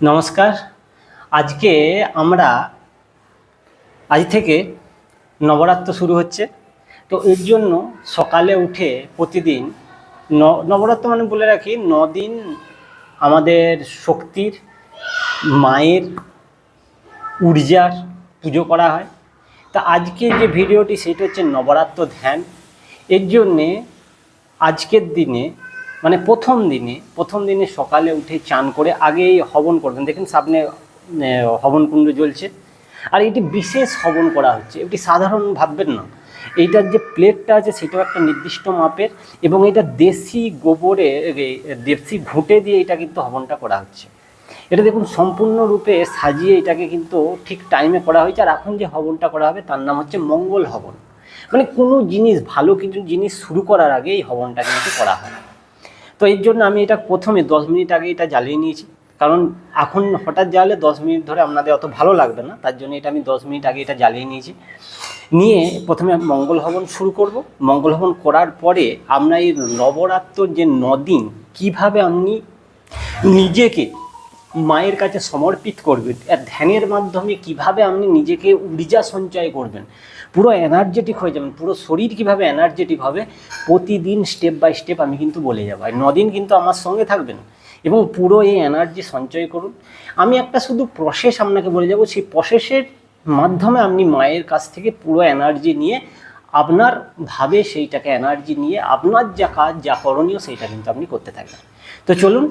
নমস্কার। আজকে আমরা, আজ থেকে নবরাত্র শুরু হচ্ছে। তো এর জন্য সকালে উঠে প্রতিদিন নবরাত্র মানে বলে রাখি দিন আমাদের শক্তির, মায়ের ঊর্জার পুজো করা হয়। তা আজকে যে ভিডিওটি, সেটা হচ্ছে নবরাত্র ধ্যান। এর জন্যে আজকের দিনে মানে প্রথম দিনে প্রথম দিনে সকালে উঠে চান করে আগেই হবন করবেন দেখেন সামনে হবন কুণ্ড জ্বলছে। আর এটি বিশেষ হবন করা হচ্ছে। এটি সাধারণ ভাববেন না। এইটার যে প্লেটটা আছে, সেটাও একটা নির্দিষ্ট মাপের এবং এটা দেশি গোবরে দেশি ঘুঁটে দিয়ে এটা কিন্তু হবনটা করা হচ্ছে। এটা দেখুন, সম্পূর্ণরূপে সাজিয়ে এটাকে কিন্তু ঠিক টাইমে করা হয়েছে। আর এখন যে হবনটা করা হবে, তার নাম হচ্ছে মঙ্গল হবন। মানে কোনো জিনিস, ভালো কিছু জিনিস শুরু করার আগে এই হবনটা কিন্তু করা হয়। তো এর জন্য আমি এটা প্রথমে দশ মিনিট আগে এটা জ্বালিয়ে নিয়েছি। কারণ এখন হঠাৎ জ্বালে দশ মিনিট ধরে আপনাদের অত ভালো লাগবে না, তার জন্য এটা আমি দশ মিনিট আগে এটা জ্বালিয়ে নিয়েছি। নিয়ে প্রথমে মঙ্গল হবন শুরু করব। মঙ্গল হবন করার পরে আমরা এই নবরাত্র যে নদিন, কীভাবে আপনি নিজেকে মায়ের কাছে সমর্পিত করবেন আর ধ্যানের মাধ্যমে কীভাবে আপনি নিজেকে ঊর্জা সঞ্চয় করবেন, পুরো এনার্জেটিক হয়ে যাবেন, পুরো শরীর কীভাবে এনার্জেটিক হবে, প্রতিদিন স্টেপ বাই স্টেপ আমি কিন্তু বলে যাব। আর নদিন কিন্তু আমার সঙ্গে থাকবেন এবং পুরো এই এনার্জি সঞ্চয় করুন। আমি একটা শুধু প্রসেস আপনাকে বলে যাব, সেই প্রসেসের মাধ্যমে আপনি মায়ের কাছ থেকে পুরো এনার্জি নিয়ে আপনার ভাবে সেইটাকে এনার্জি নিয়ে, আপনার যা কাজ, যা করণীয়, সেইটা কিন্তু আপনি করতে থাকবেন। তো চলুন,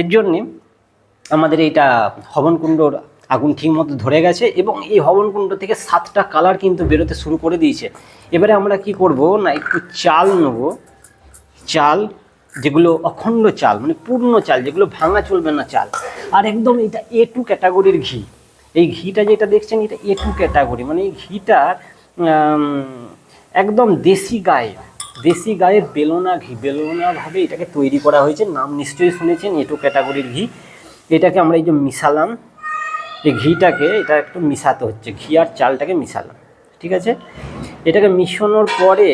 এর জন্যে আমাদের এইটা হবনকুণ্ডর আগুন ঠিক মতো ধরে গেছে এবং এই হবনকুণ্ড থেকে সাতটা কালার কিন্তু বেরোতে শুরু করে দিয়েছে। এবারে আমরা কি করব না, একটু চাল নেব। চাল, যেগুলো অখণ্ড চাল মানে পূর্ণ চাল, যেগুলো ভাঙা চলবে না চাল। আর একদম এটা এ টু ক্যাটাগরির ঘি। এই ঘিটা যেটা দেখছেন, এটা এ টু ক্যাটাগরি মানে এই ঘিটার একদম দেশি গায়ে দেশি গায়ে বেলোনা ঘি, বেলোনাভাবে এটাকে তৈরি করা হয়েছে। নাম নিশ্চয়ই শুনেছেন এ টু ক্যাটাগরির ঘি। এটাকে আমরা এই যে মিশালাম, এই ঘিটাকে এটা একটু মিশাতে হচ্ছে, ঘি আর চালটাকে মিশালাম, ঠিক আছে? এটাকে মিশানোর পরে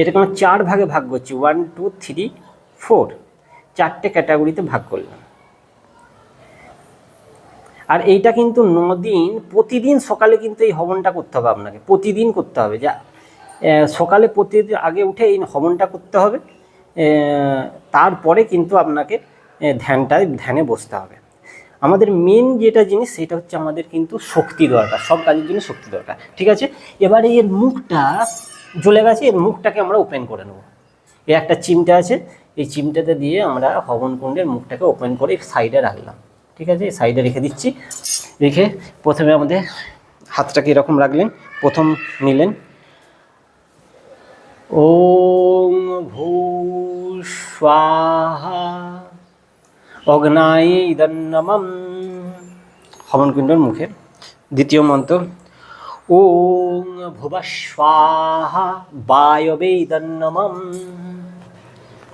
এটাকে আমরা চার ভাগে ভাগ করছি ওয়ান টু থ্রি ফোর চারটে ক্যাটাগরিতে ভাগ করলাম। আর এইটা কিন্তু দিন প্রতিদিন সকালে কিন্তু এই হবনটা করতে হবে আপনাকে, প্রতিদিন করতে হবে, যা সকালে প্রতিদিন আগে উঠে এই হবনটা করতে হবে তারপরে কিন্তু আপনাকে আহ, ধ্যানটায় ধ্যানে বসতে হবে। আমাদের মেন যেটা জিনিস সেটা হচ্ছে আমাদের কিন্তু শক্তি দরকার সব কাজের জন্য শক্তি দরকার ঠিক আছে? এবারে এর মুখটা জ্বলে গেছে এর মুখটাকে আমরা ওপেন করে নেব। এর একটা চিমটা আছে এই চিমটাতে দিয়ে আমরা হবন কুণ্ডের মুখটাকে ওপেন করে সাইডে রাখলাম ঠিক আছে? সাইডে রেখে দিচ্ছি রেখে প্রথমে আমাদের হাতটাকে এরকম রাখলেন প্রথম নিলেন। ওম ভূ স্বাহা অগ্নায় ইদন্নমম হবনকুণ্ডর মুখে দ্বিতীয় মন্ত্র, ওং ভুবস্বাহা বায়বে ইদন্নমম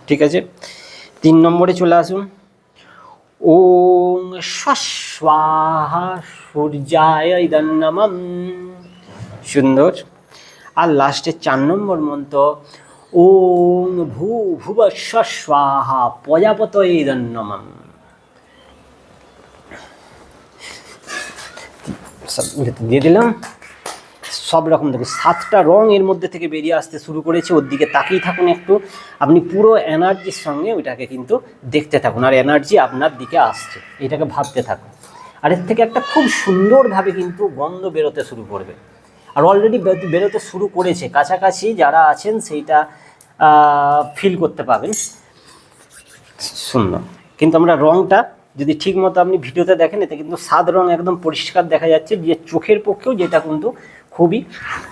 ঠিক আছে? তিন নম্বরে চলে আসুন। ওং স্বাহা সূর্যায় ইদন্নমম সুন্দর। আর লাস্টে চার নম্বর মন্ত্র, ওং ভূ ভুব স্বাহা প্রজাপত ইদন্নমম সব দিয়ে দিলাম। সব রকম দেখুন, সাতটা রং এর মধ্যে থেকে বেরিয়ে আসতে শুরু করেছে। ওর দিকে তাকিয়ে থাকুন একটু। আপনি পুরো এনার্জির সঙ্গে ওইটাকে কিন্তু দেখতে থাকুন। আর এনার্জি আপনার দিকে আসছে। এটাকে ভাবতে থাকুন। আর এর থেকে একটা খুব সুন্দরভাবে কিন্তু গন্ধ বেরোতে শুরু করবে। আর অলরেডি বেরোতে শুরু করেছে। কাছাকাছি যারা আছেন সেইটা ফিল করতে পাবেন। সুন্দর কিন্তু আমরা রংটা যদি ঠিক মতো আপনি ভিডিওতে দেখেন, এতে কিন্তু সাদ রং একদম পরিষ্কার দেখা যাচ্ছে, যে চোখের পক্ষেও যেটা কিন্তু খুবই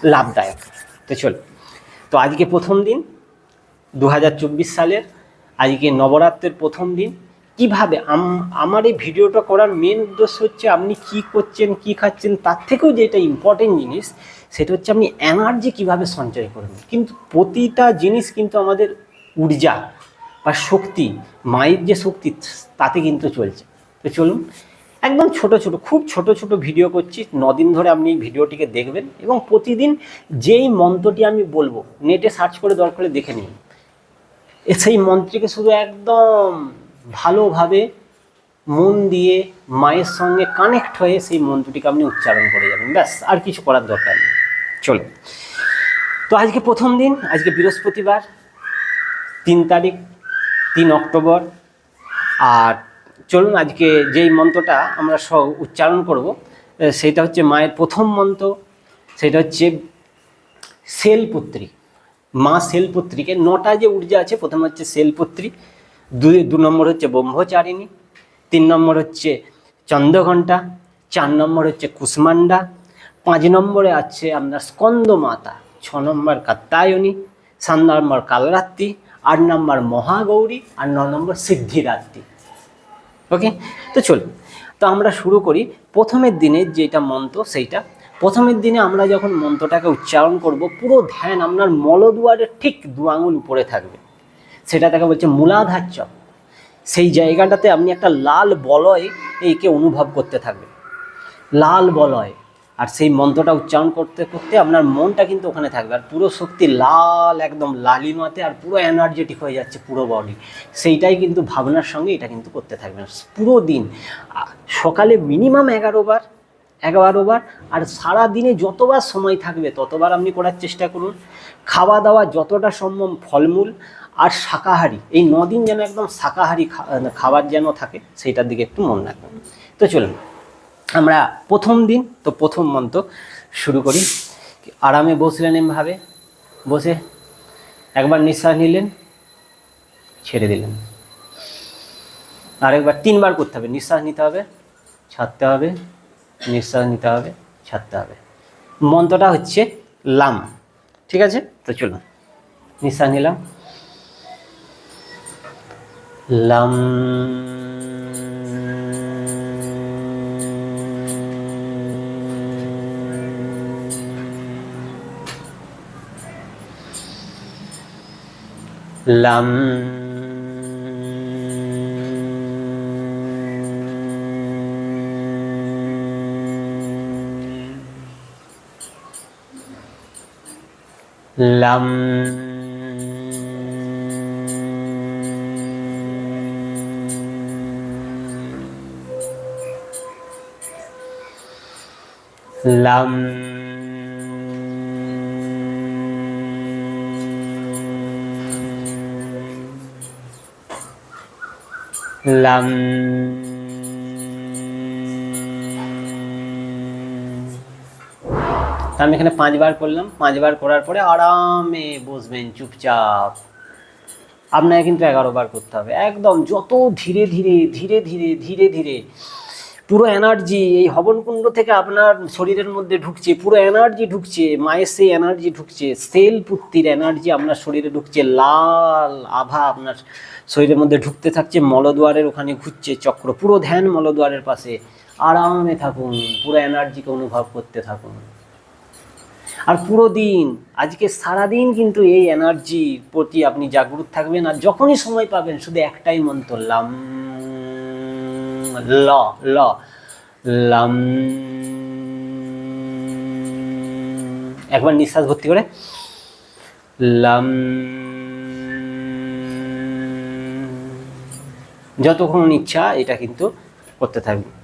লাভদায়ক। তো চল তো আজকে প্রথম দিন দু হাজার চব্বিশ সালের আজকে নবরাত্রের প্রথম দিন। কীভাবে আম- আমার এই ভিডিওটা করার মেন উদ্দেশ্য হচ্ছে আপনি কি করছেন, কি খাচ্ছেন, তার থেকেও যেটা ইম্পর্টেন্ট জিনিস, সেটা হচ্ছে আপনি এনার্জি কীভাবে সঞ্চয় করবেন। কিন্তু প্রতিটা জিনিস কিন্তু আমাদের ঊর্জা। বা শক্তি, মায়ের যে শক্তি, তাতে কিন্তু চলছে। তো চলুন, একদম ছোট ছোট, খুব ছোট ছোট ভিডিও করছি। দিন ধরে আপনি এই ভিডিওটিকে দেখবেন এবং প্রতিদিন যেই মন্ত্রটি আমি বলব নেটে সার্চ করে দরকার হলে দেখে নিন। সেই মন্ত্রকে শুধু একদম ভালোভাবে মন দিয়ে মায়ের সঙ্গে কানেক্ট হয়ে সেই মন্ত্রটিকে আপনি উচ্চারণ করে যাবেন। ব্যাস, আর কিছু করার দরকার নেই। চলো তো আজকে প্রথম দিন, আজকে বৃহস্পতিবার, তিন তারিখ তিন অক্টোবর। আর চলুন আজকে যেই মন্ত্রটা আমরা সব উচ্চারণ করব সেটা হচ্ছে মায়ের প্রথম মন্ত্র, সেটা হচ্ছে সেলপুত্রী। মা সেলপুত্রীকে নটা যে ঊর্জা আছে, প্রথম হচ্ছে সেলপুত্রী দুই দু নম্বর হচ্ছে ব্রহ্মচারিণী, তিন নম্বর হচ্ছে চন্দ্রঘণ্টা, চার নম্বর হচ্ছে কুষ্মান্ডা পাঁচ নম্বরে আছে আপনার স্কন্দ মাতা ছ নম্বর কাত্তায়নী, সাত নম্বর কালরাত্রি আট নম্বর মহাগৌরী, আর ন নম্বর সিদ্ধিরাত্রি। ওকে তো চলুন। তো আমরা শুরু করি প্রথমের দিনে যেটা মন্ত্র, সেইটা। প্রথমের দিনে আমরা যখন মন্ত্রটাকে উচ্চারণ করব, পুরো ধ্যান আপনার মলদুয়ারের ঠিক দু আঙুল উপরে থাকবে। সেটা তাকে বলছে মূলাধার চক সেই জায়গাটাতে আপনি একটা লাল বলয় এইকে অনুভব করতে থাকবেন। লাল বলয়। আর সেই মন্ত্রটা উচ্চারণ করতে করতে আপনার মনটা কিন্তু ওখানে থাকবে। আর পুরো শক্তি লাল, একদম লালিমাতে আর পুরো এনার্জেটিক হয়ে যাচ্ছে পুরো বডি সেইটাই কিন্তু ভাবনার সঙ্গে এটা কিন্তু করতে থাকবেন পুরো দিন সকালে মিনিমাম এগারো বার এগারো বার, আর সারা দিনে যতবার সময় থাকবে ততবার আপনি করার চেষ্টা করুন। খাওয়া দাওয়া যতটা সম্ভব ফলমূল আর শাকাহারি। এই নদিন যেন একদম শাকাহারি খাবার যেন থাকে, সেইটার দিকে একটু মন রাখবেন। তো চলুন। আমরা প্রথম দিন, তো প্রথম মন্ত্র শুরু করি। আরামে বসলেন এমভাবে, বসে একবার নিঃশ্বাস নিলেন, ছেড়ে দিলেন। আরেকবার তিনবার করতে হবে, নিঃশ্বাস নিতে হবে, ছাড়তে হবে, নিঃশ্বাস নিতে হবে, ছাড়তে হবে। মন্ত্রটা হচ্ছে লাম, ঠিক আছে? তো চলুন, নিঃশ্বাস নিলাম। লাম। লাম লাম লাম লাম। আমি এখানে পাঁচবার করলাম। পাঁচবার করার পরে আরামে বসবেন চুপচাপ। আপনাকে কিন্তু এগারো বার করতে হবে। একদম যত ধীরে ধীরে ধীরে ধীরে ধীরে ধীরে। পুরো এনার্জি এই হবনকুণ্ড থেকে আপনার শরীরের মধ্যে ঢুকছে, পুরো এনার্জি ঢুকছে, মায়ের সেই এনার্জি ঢুকছে সেল পুত্তির এনার্জি আপনার শরীরে ঢুকছে, লাল আভা আপনার শরীরের মধ্যে ঢুকতে থাকছে, মলদ্বারের ওখানে ঘুরছে চক্র। পুরো ধ্যান মলদ্বারের পাশে। আরামে থাকুন, পুরো এনার্জিকে অনুভব করতে থাকুন। আর পুরো দিন, আজকে সারাদিন কিন্তু এই এনার্জির প্রতি আপনি জাগরুক থাকবেন আর যখনই সময় পাবেন, শুধু একটাই মন্ত্র, লাম, ল ল, লাম। একবার নিঃশ্বাস ভর্তি করে, লাম। যতক্ষণ ইচ্ছা এটা কিন্তু করতে থাকবে।